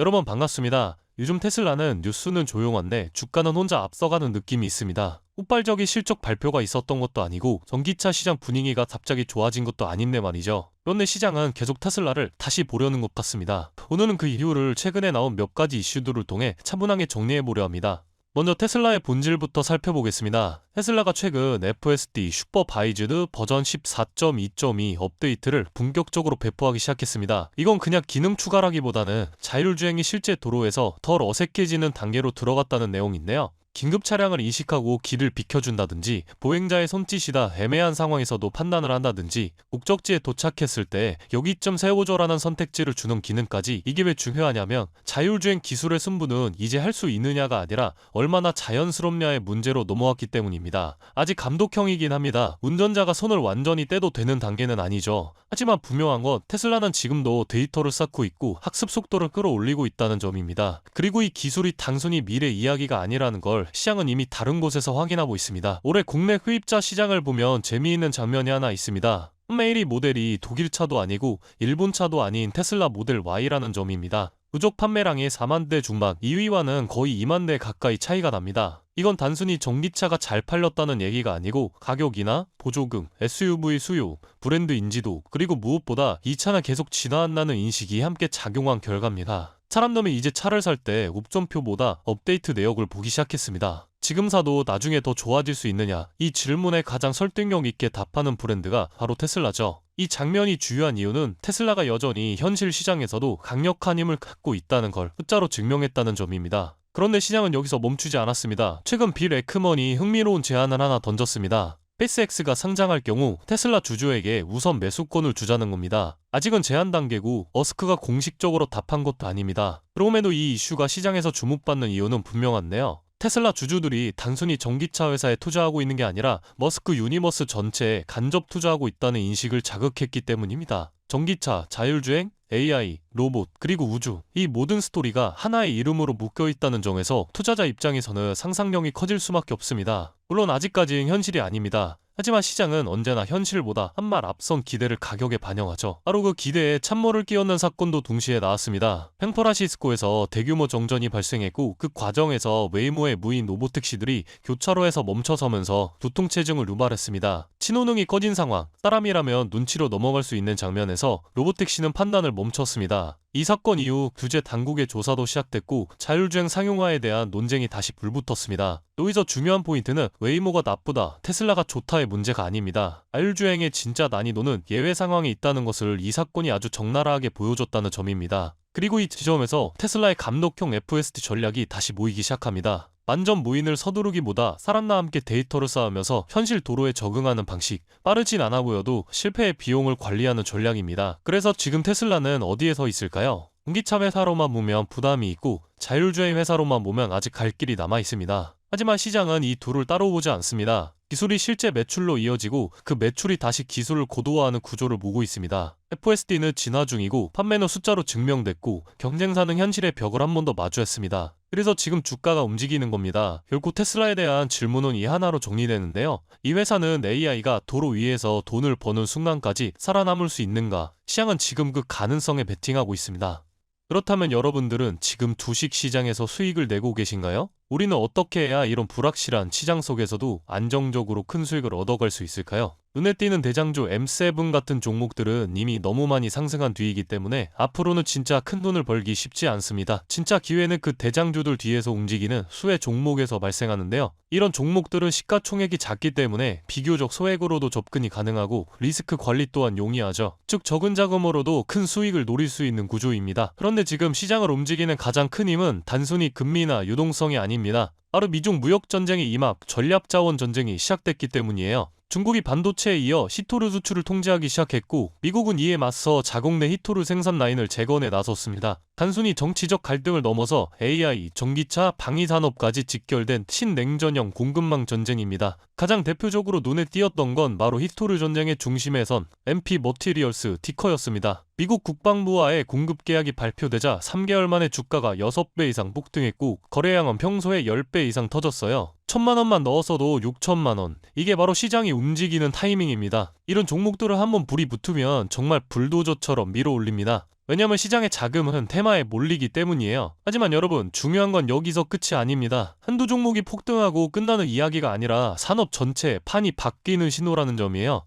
여러분 반갑습니다. 요즘 테슬라는 뉴스는 조용한데 주가는 혼자 앞서가는 느낌이 있습니다. 폭발적인 실적 발표가 있었던 것도 아니고 전기차 시장 분위기가 갑자기 좋아진 것도 아닌데 말이죠. 그런데 시장은 계속 테슬라를 다시 보려는 것 같습니다. 오늘은 그 이유를 최근에 나온 몇 가지 이슈들을 통해 차분하게 정리해 보려 합니다. 먼저 테슬라의 본질부터 살펴보겠습니다. 테슬라가 최근 FSD 슈퍼 바이즈드 버전 14.2.2 업데이트를 본격적으로 배포하기 시작했습니다. 이건 그냥 기능 추가라기보다는 자율주행이 실제 도로에서 덜 어색해지는 단계로 들어갔다는 내용인데요. 긴급 차량을 인식하고 길을 비켜준다든지 보행자의 손짓이다 애매한 상황에서도 판단을 한다든지 목적지에 도착했을 때 여기점 세워줘라는 선택지를 주는 기능까지 이게 왜 중요하냐면 자율주행 기술의 승부는 이제 할 수 있느냐가 아니라 얼마나 자연스럽냐의 문제로 넘어왔기 때문입니다. 아직 감독형이긴 합니다. 운전자가 손을 완전히 떼도 되는 단계는 아니죠. 하지만 분명한 건 테슬라는 지금도 데이터를 쌓고 있고 학습 속도를 끌어올리고 있다는 점입니다. 그리고 이 기술이 단순히 미래 이야기가 아니라는 걸 시장은 이미 다른 곳에서 확인하고 있습니다. 올해 국내 흡입자 시장을 보면 재미있는 장면이 하나 있습니다. 메일이 모델이 독일 차도 아니고 일본 차도 아닌 테슬라 모델 Y라는 점입니다. 누적 판매량이 4만 대 중반, 2위와는 거의 2만 대 가까이 차이가 납니다. 이건 단순히 전기차가 잘 팔렸다는 얘기가 아니고 가격이나 보조금, SUV 수요, 브랜드 인지도, 그리고 무엇보다 이 차는 계속 진화한다는 인식이 함께 작용한 결과입니다. 사람들이 이제 차를 살 때 옵션표보다 업데이트 내역을 보기 시작했습니다. 지금 사도 나중에 더 좋아질 수 있느냐? 이 질문에 가장 설득력 있게 답하는 브랜드가 바로 테슬라죠. 이 장면이 주요한 이유는 테슬라가 여전히 현실 시장에서도 강력한 힘을 갖고 있다는 걸 숫자로 증명했다는 점입니다. 그런데 시장은 여기서 멈추지 않았습니다. 최근 빌 에크먼이 흥미로운 제안을 하나 던졌습니다. SpaceX가 상장할 경우 테슬라 주주에게 우선 매수권을 주자는 겁니다. 아직은 제한 단계고 어스크가 공식적으로 답한 것도 아닙니다. 그럼에도 이 이슈가 시장에서 주목받는 이유는 분명한데요. 테슬라 주주들이 단순히 전기차 회사에 투자하고 있는 게 아니라 머스크 유니버스 전체에 간접 투자하고 있다는 인식을 자극했기 때문입니다. 전기차, 자율주행, AI, 로봇, 그리고 우주 이 모든 스토리가 하나의 이름으로 묶여 있다는 점에서 투자자 입장에서는 상상력이 커질 수밖에 없습니다. 물론 아직까지는 현실이 아닙니다. 하지만 시장은 언제나 현실보다 한발 앞선 기대를 가격에 반영하죠. 바로 그 기대에 참모를 끼얹는 사건도 동시에 나왔습니다. 팽퍼라시스코에서 대규모 정전이 발생했고 그 과정에서 웨이모의 무인 로보택시들이 교차로에서 멈춰서면서 두통체증을 유발했습니다. 신호등이 꺼진 상황, 사람이라면 눈치로 넘어갈 수 있는 장면에서 로보택시는 판단을 멈췄습니다. 이 사건 이후 규제 당국의 조사도 시작됐고 자율주행 상용화에 대한 논쟁이 다시 불붙었습니다. 여기서 중요한 포인트는 웨이모가 나쁘다, 테슬라가 좋다의 문제가 아닙니다. 자율주행의 진짜 난이도는 예외 상황이 있다는 것을 이 사건이 아주 적나라하게 보여줬다는 점입니다. 그리고 이 지점에서 테슬라의 감독형 FSD 전략이 다시 모이기 시작합니다. 완전 무인을 서두르기보다 사람과 함께 데이터를 쌓으면서 현실 도로에 적응하는 방식, 빠르진 않아 보여도 실패의 비용을 관리하는 전략입니다. 그래서 지금 테슬라는 어디에 서 있을까요? 전기차 회사로만 보면 부담이 있고 자율주행 회사로만 보면 아직 갈 길이 남아 있습니다. 하지만 시장은 이 둘을 따로 보지 않습니다. 기술이 실제 매출로 이어지고 그 매출이 다시 기술을 고도화하는 구조를 보고 있습니다. FSD는 진화 중이고 판매는 숫자로 증명됐고 경쟁사는 현실의 벽을 한 번 더 마주했습니다. 그래서 지금 주가가 움직이는 겁니다. 결국 테슬라에 대한 질문은 이 하나로 정리되는데요. 이 회사는 AI가 도로 위에서 돈을 버는 순간까지 살아남을 수 있는가? 시장은 지금 그 가능성에 베팅하고 있습니다. 그렇다면 여러분들은 지금 주식 시장에서 수익을 내고 계신가요? 우리는 어떻게 해야 이런 불확실한 시장 속에서도 안정적으로 큰 수익을 얻어갈 수 있을까요? 눈에 띄는 대장주 M7 같은 종목들은 이미 너무 많이 상승한 뒤이기 때문에 앞으로는 진짜 큰 돈을 벌기 쉽지 않습니다. 진짜 기회는 그 대장주들 뒤에서 움직이는 수의 종목에서 발생하는데요. 이런 종목들은 시가총액이 작기 때문에 비교적 소액으로도 접근이 가능하고 리스크 관리 또한 용이하죠. 즉 적은 자금으로도 큰 수익을 노릴 수 있는 구조입니다. 그런데 지금 시장을 움직이는 가장 큰 힘은 단순히 금리나 유동성이 아닙니다. 바로 미중 무역 전쟁의 임합, 전략 자원 전쟁이 시작됐기 때문이에요. 중국이 반도체에 이어 히토르 수출을 통제하기 시작했고 미국은 이에 맞서 자국 내 히토르 생산 라인을 재건에 나섰습니다. 단순히 정치적 갈등을 넘어서 AI, 전기차, 방위 산업까지 직결된 신냉전형 공급망 전쟁입니다. 가장 대표적으로 눈에 띄었던 건 바로 히토르 전쟁의 중심에 선 MP 머티리얼스 티커였습니다. 미국 국방부와의 공급 계약이 발표되자 3개월 만에 주가가 6배 이상 폭등했고 거래량은 평소에 10배 이상 터졌어요. 천만 원만 넣었어도 6천만 원. 이게 바로 시장이 움직이는 타이밍입니다. 이런 종목들을 한번 불이 붙으면 정말 불도저처럼 밀어 올립니다. 왜냐면 시장의 자금은 테마에 몰리기 때문이에요. 하지만 여러분, 중요한 건 여기서 끝이 아닙니다. 한두 종목이 폭등하고 끝나는 이야기가 아니라 산업 전체 판이 바뀌는 신호라는 점이에요.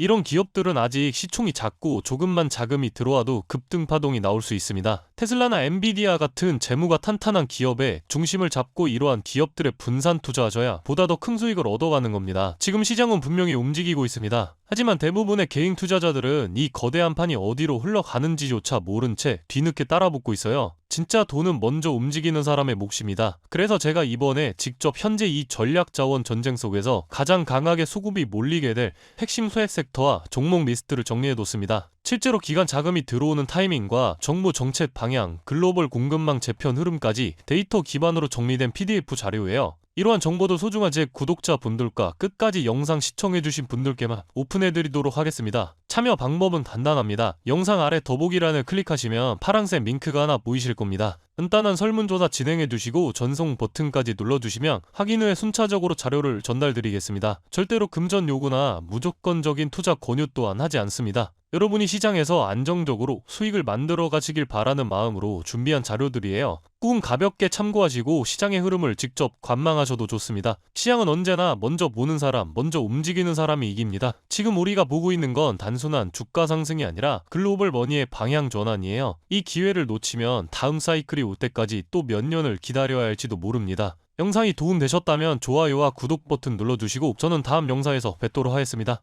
이런 기업들은 아직 시총이 작고 조금만 자금이 들어와도 급등 파동이 나올 수 있습니다. 테슬라나 엔비디아 같은 재무가 탄탄한 기업에 중심을 잡고 이러한 기업들의 분산 투자하셔야 보다 더 큰 수익을 얻어가는 겁니다. 지금 시장은 분명히 움직이고 있습니다. 하지만 대부분의 개인 투자자들은 이 거대한 판이 어디로 흘러가는지조차 모른 채 뒤늦게 따라붙고 있어요. 진짜 돈은 먼저 움직이는 사람의 몫입니다. 그래서 제가 이번에 직접 현재 이 전략 자원 전쟁 속에서 가장 강하게 수급이 몰리게 될 핵심 소액 섹터와 종목 리스트를 정리해뒀습니다. 실제로 기관 자금이 들어오는 타이밍과 정부 정책 방향, 글로벌 공급망 재편 흐름까지 데이터 기반으로 정리된 PDF 자료예요. 이러한 정보도 소중한 제 구독자 분들과 끝까지 영상 시청해주신 분들께만 오픈해드리도록 하겠습니다. 참여 방법은 간단합니다. 영상 아래 더보기란을 클릭하시면 파란색 링크가 하나 보이실 겁니다. 간단한 설문조사 진행해 두시고 전송 버튼까지 눌러주시면 확인 후에 순차적으로 자료를 전달드리겠습니다. 절대로 금전 요구나 무조건적인 투자 권유 또한 하지 않습니다. 여러분이 시장에서 안정적으로 수익을 만들어 가시길 바라는 마음으로 준비한 자료들이에요. 꿈 가볍게 참고하시고 시장의 흐름을 직접 관망하셔도 좋습니다. 시장은 언제나 먼저 보는 사람, 먼저 움직이는 사람이 이깁니다. 지금 우리가 보고 있는 건 단순한 주가 상승이 아니라 글로벌 머니의 방향 전환이에요. 이 기회를 놓치면 다음 사이클이 올 때까지 또 몇 년을 기다려야 할지도 모릅니다. 영상이 도움되셨다면 좋아요와 구독 버튼 눌러주시고 저는 다음 영상에서 뵙도록 하겠습니다.